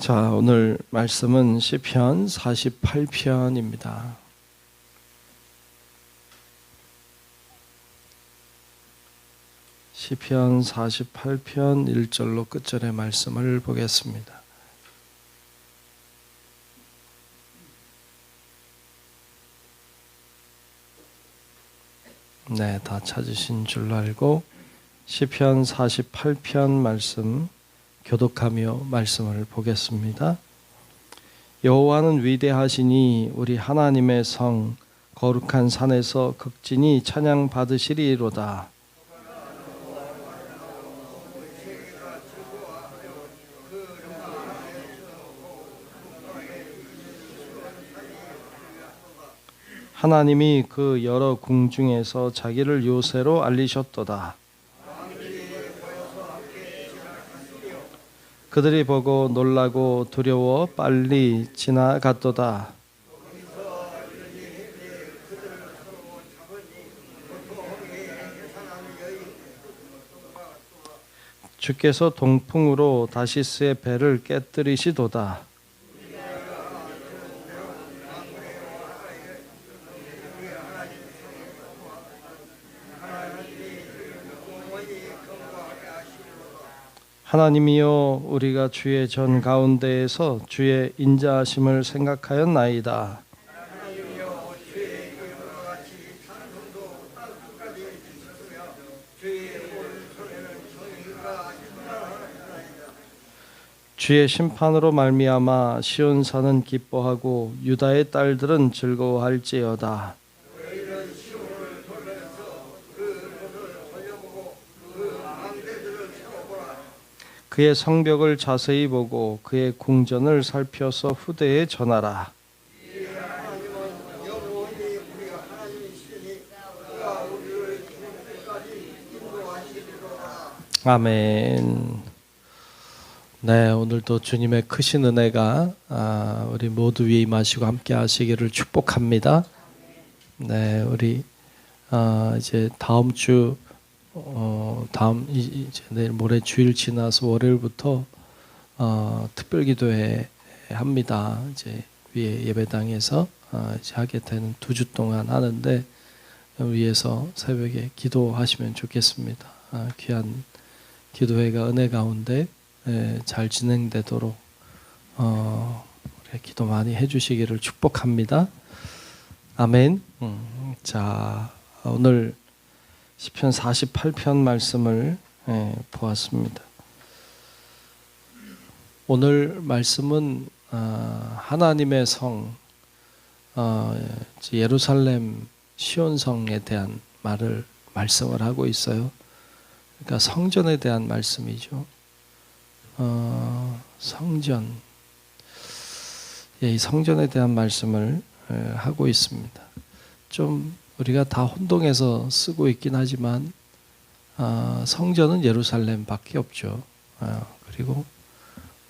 자, 오늘 말씀은 시편 48편입니다. 시편 48편 1절로 끝절의 말씀을 보겠습니다. 네, 다 찾으신 줄로 알고 시편 48편 말씀 교독하며 말씀을 보겠습니다. 여호와는 위대하시니 우리 하나님의 성 거룩한 산에서 극진히 찬양 받으시리로다. 하나님이 그 여러 궁 중에서 자기를 요새로 알리셨도다. 그들이 보고 놀라고 두려워 빨리 지나갔도다. 주께서 동풍으로 다시스의 배를 깨뜨리시도다. 하나님이여 우리가 주의 전 가운데에서 주의 인자하심을 생각하였나이다. 주의 심판으로 말미암아 시온산은 기뻐하고 유다의 딸들은 즐거워할지어다. 그의 성벽을 자세히 보고 그의 궁전을 살펴서 후대에 전하라. 아멘. 네, 오늘도 주님의 크신 은혜가 아, 우리 모두 위에 임하시고 함께 하시기를 축복합니다. 네, 우리 아, 이제 다음 주 어, 다음 이제 내일 모레 주일 지나서 월요일부터 어, 특별 기도회 합니다. 이제 위에 예배당에서 어, 이제 하게 되는 두 주 동안 하는데 위에서 새벽에 기도하시면 좋겠습니다. 아, 귀한 기도회가 은혜 가운데 예, 잘 진행되도록 어, 기도 많이 해주시기를 축복합니다. 아멘. 음, 자 오늘 시편 48편 말씀을 예, 보았습니다. 오늘 말씀은 어, 하나님의 성 어, 예루살렘 시온성에 대한 말을 말씀을 하고 있어요. 그러니까 성전에 대한 말씀이죠. 어, 성전, 예, 이 성전에 대한 말씀을 예, 하고 있습니다. 좀 우리가 다 혼동해서 쓰고 있긴 하지만 아, 성전은 예루살렘밖에 없죠. 아, 그리고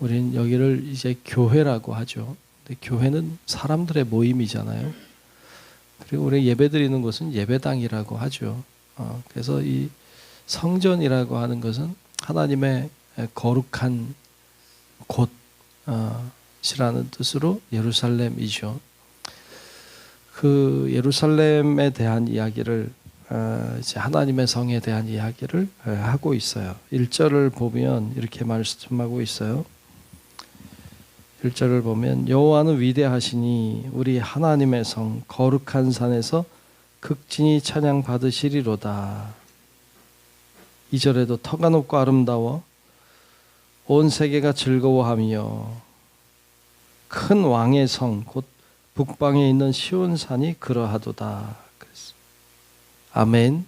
우리는 여기를 이제 교회라고 하죠. 근데 교회는 사람들의 모임이잖아요. 그리고 우리 예배드리는 곳은 예배당이라고 하죠. 어, 그래서 이 성전이라고 하는 것은 하나님의 거룩한 곳이라는 뜻으로 예루살렘이죠. 그 예루살렘에 대한 이야기를 어, 이제 하나님의 성에 대한 이야기를 어, 하고 있어요. 1절을 보면 이렇게 말씀하고 있어요. 1절을 보면 여호와는 위대하시니 우리 하나님의 성 거룩한 산에서 극진히 찬양 받으시리로다. 2절에도 터가 높고 아름다워 온 세계가 즐거워하며 큰 왕의 성 곧 북방에 있는 시온산이 그러하도다. 아멘.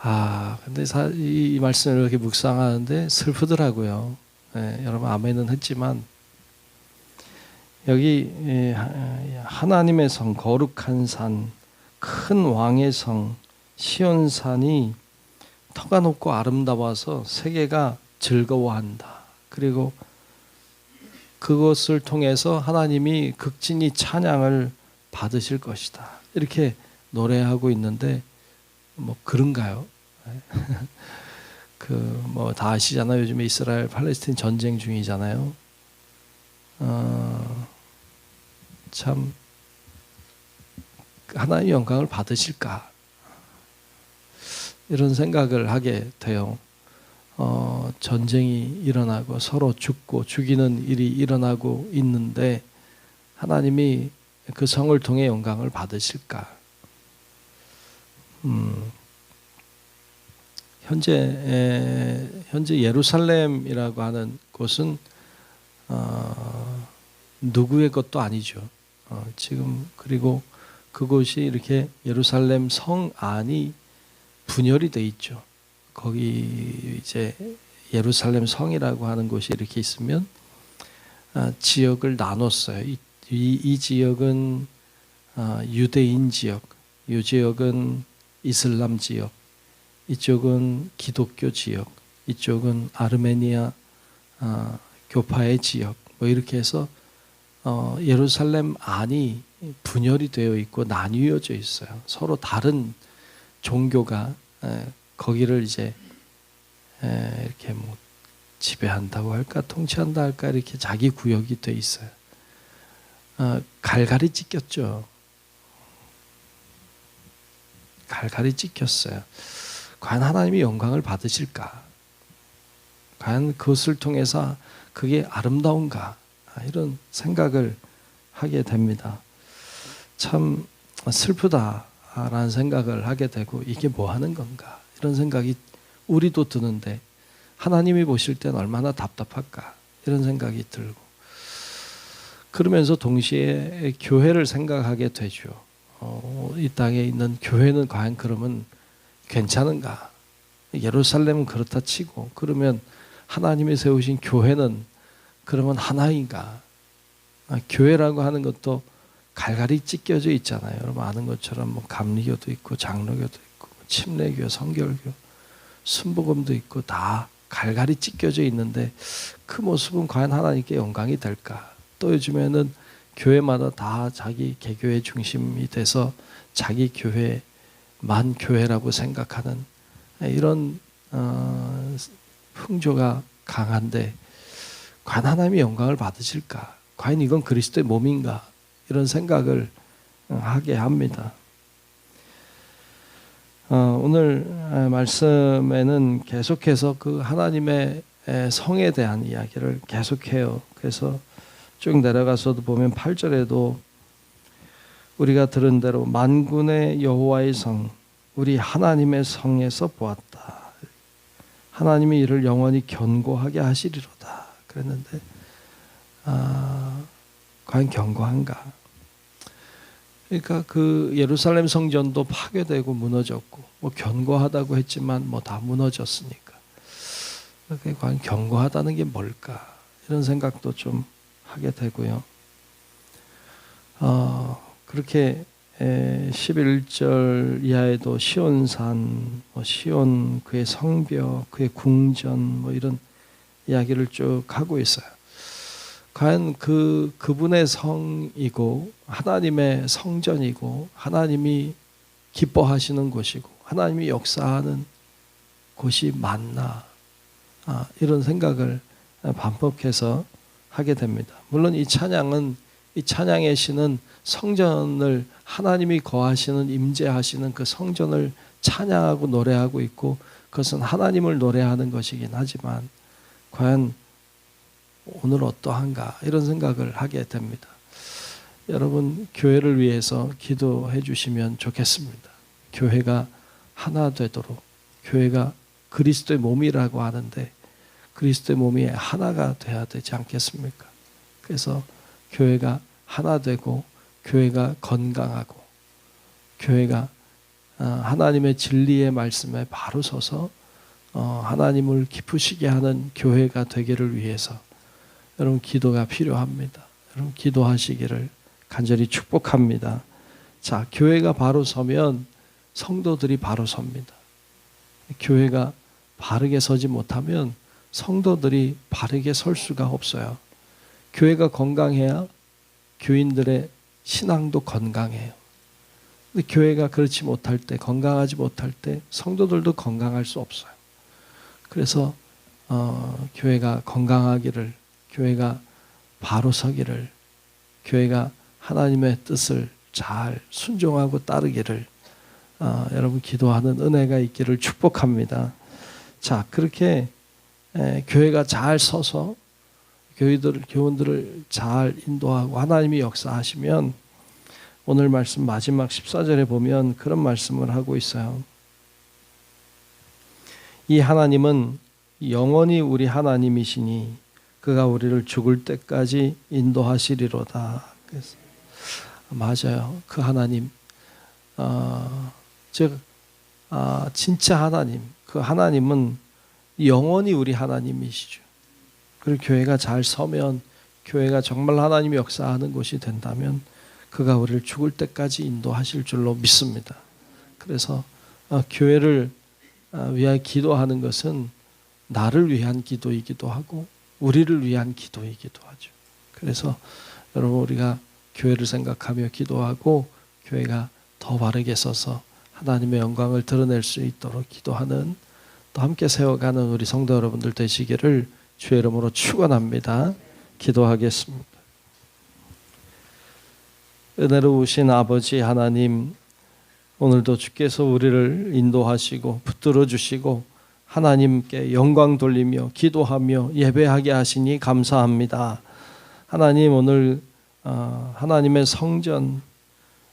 아, 근데 사, 이, 이, 말씀을 이렇게 묵상하는데 슬프더라고요. 네, 여러분 아멘은 했지만 여기 예, 하나님의 성 거룩한 산, 큰 왕의 성 시온산이 터가 높고 아름다워서 세계가 즐거워한다. 그리고 그것을 통해서 하나님이 극진히 찬양을 받으실 것이다. 이렇게 노래하고 있는데 뭐 그런가요? 그 뭐 다 아시잖아요. 요즘에 이스라엘 팔레스틴 전쟁 중이잖아요. 어, 참 하나님 영광을 받으실까 이런 생각을 하게 돼요. 어, 전쟁이 일어나고 서로 죽고 죽이는 일이 일어나고 있는데 하나님이 그 성을 통해 영광을 받으실까? 음, 현재 에, 현재 예루살렘이라고 하는 곳은 어, 누구의 것도 아니죠. 어, 지금 그리고 그곳이 이렇게 예루살렘 성 안이 분열이 돼 있죠. 거기 이제 예루살렘 성이라고 하는 곳이 이렇게 있으면 아, 지역을 나눴어요. 이, 이, 이 지역은 아, 유대인 지역, 이 지역은 이슬람 지역, 이쪽은 기독교 지역, 이쪽은 아르메니아 아, 교파의 지역, 뭐 이렇게 해서 어, 예루살렘 안이 분열이 되어 있고 나뉘어져 있어요. 서로 다른 종교가 에, 거기를 이제 에, 이렇게 뭐 지배한다고 할까 통치한다 할까 이렇게 자기 구역이 돼 있어요. 어, 갈갈이 찢겼죠. 갈갈이 찢겼어요. 과연 하나님이 영광을 받으실까? 과연 그것을 통해서 그게 아름다운가? 아, 이런 생각을 하게 됩니다. 참 슬프다라는 생각을 하게 되고 이게 뭐 하는 건가? 이런 생각이 우리도 드는데 하나님이 보실 땐 얼마나 답답할까? 이런 생각이 들고 그러면서 동시에 교회를 생각하게 되죠. 어, 이 땅에 있는 교회는 과연 그러면 괜찮은가? 예루살렘은 그렇다 치고 그러면 하나님이 세우신 교회는 그러면 하나인가? 아, 교회라고 하는 것도 갈갈이 찢겨져 있잖아요. 여러분 아는 것처럼 뭐 감리교도 있고 장로교도 있고 뭐 침례교, 성결교, 순복음도 있고 다 갈갈이 찢겨져 있는데 그 모습은 과연 하나님께 영광이 될까? 또 요즘에는 교회마다 다 자기 개교의 중심이 돼서 자기 교회만 교회라고 생각하는 이런 어, 풍조가 강한데 과연 하나님이 영광을 받으실까? 과연 이건 그리스도의 몸인가? 이런 생각을 하게 합니다. 어, 오늘 말씀에는 계속해서 그 하나님의 성에 대한 이야기를 계속해요. 그래서 쭉 내려가서도 보면 8절에도 우리가 들은 대로 만군의 여호와의 성, 우리 하나님의 성에서 보았다. 하나님이 이를 영원히 견고하게 하시리로다. 그랬는데 아, 과연 견고한가? 그러니까 그 예루살렘 성전도 파괴되고 무너졌고 뭐 견고하다고 했지만 뭐 다 무너졌으니까 과연 견고하다는 게 뭘까 이런 생각도 좀 하게 되고요. 어, 그렇게 11절 이하에도 시온산, 뭐 시온 그의 성벽, 그의 궁전 뭐 이런 이야기를 쭉 하고 있어요. 과연 그 그분의 성이고 하나님의 성전이고 하나님이 기뻐하시는 곳이고 하나님이 역사하는 곳이 맞나 아, 이런 생각을 반복해서 하게 됩니다. 물론 이 찬양은 이 찬양의 시는 성전을 하나님이 거하시는 임재하시는 그 성전을 찬양하고 노래하고 있고 그것은 하나님을 노래하는 것이긴 하지만 과연 오늘 어떠한가 이런 생각을 하게 됩니다. 여러분 교회를 위해서 기도해 주시면 좋겠습니다. 교회가 하나 되도록 교회가 그리스도의 몸이라고 하는데 그리스도의 몸이 하나가 돼야 되지 않겠습니까? 그래서 교회가 하나 되고 교회가 건강하고 교회가 어, 하나님의 진리의 말씀에 바로 서서 어, 하나님을 기쁘시게 하는 교회가 되기를 위해서 여러분 기도가 필요합니다. 여러분 기도하시기를 간절히 축복합니다. 자, 교회가 바로 서면 성도들이 바로 섭니다. 교회가 바르게 서지 못하면 성도들이 바르게 설 수가 없어요. 교회가 건강해야 교인들의 신앙도 건강해요. 근데 교회가 그렇지 못할 때, 건강하지 못할 때 성도들도 건강할 수 없어요. 그래서 어, 교회가 건강하기를, 교회가 바로 서기를, 교회가 하나님의 뜻을 잘 순종하고 따르기를 어, 여러분 기도하는 은혜가 있기를 축복합니다. 자 그렇게 에, 교회가 잘 서서 교회들 교원들을 잘 인도하고 하나님이 역사하시면 오늘 말씀 마지막 14절에 보면 그런 말씀을 하고 있어요. 이 하나님은 영원히 우리 하나님이시니 그가 우리를 죽을 때까지 인도하시리로다. 그래서 맞아요. 그 하나님, 어, 즉 아, 진짜 하나님, 그 하나님은 영원히 우리 하나님이시죠. 그리고 교회가 잘 서면 교회가 정말 하나님이 역사하는 곳이 된다면 그가 우리를 죽을 때까지 인도하실 줄로 믿습니다. 그래서 어, 교회를 어, 위하여 기도하는 것은 나를 위한 기도이기도 하고 우리를 위한 기도이기도 하죠. 그래서 여러분 우리가 교회를 생각하며 기도하고 교회가 더 바르게 서서 하나님의 영광을 드러낼 수 있도록 기도하는 또 함께 세워가는 우리 성도 여러분들 되시기를 주의 이름으로 축원합니다. 기도하겠습니다. 은혜로우신 아버지 하나님 오늘도 주께서 우리를 인도하시고 붙들어 주시고 하나님께 영광 돌리며 기도하며 예배하게 하시니 감사합니다. 하나님 오늘 어, 하나님의 성전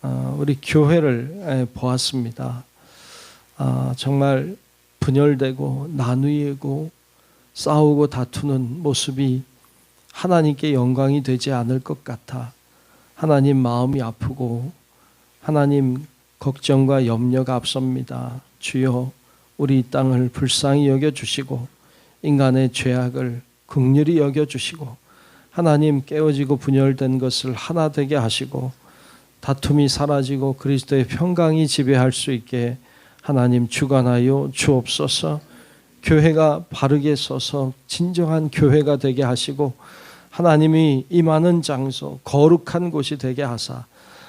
어, 우리 교회를 보았습니다. 아, 정말 분열되고 나누이고 싸우고 다투는 모습이 하나님께 영광이 되지 않을 것 같아 하나님 마음이 아프고 하나님 걱정과 염려가 앞섭니다. 주여 우리 이 땅을 불쌍히 여겨 주시고 인간의 죄악을 극률히 여겨 주시고 하나님 깨어지고 분열된 것을 하나 되게 하시고 다툼이 사라지고 그리스도의 평강이 지배할 수 있게 하나님 주관하여 주옵소서. 교회가 바르게 서서 진정한 교회가 되게 하시고 하나님이 임하는 장소 거룩한 곳이 되게 하사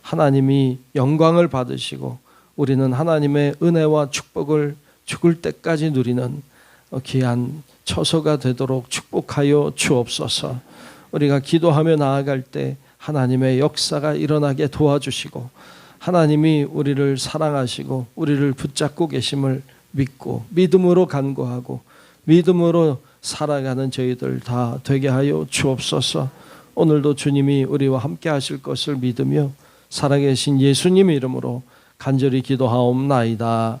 하나님이 영광을 받으시고 우리는 하나님의 은혜와 축복을 죽을 때까지 누리는 귀한 처소가 되도록 축복하여 주옵소서. 우리가 기도하며 나아갈 때 하나님의 역사가 일어나게 도와주시고 하나님이 우리를 사랑하시고 우리를 붙잡고 계심을 믿고 믿음으로 간구하고 믿음으로 살아가는 저희들 다 되게 하여 주옵소서. 오늘도 주님이 우리와 함께 하실 것을 믿으며 살아계신 예수님 이름으로 간절히 기도하옵나이다.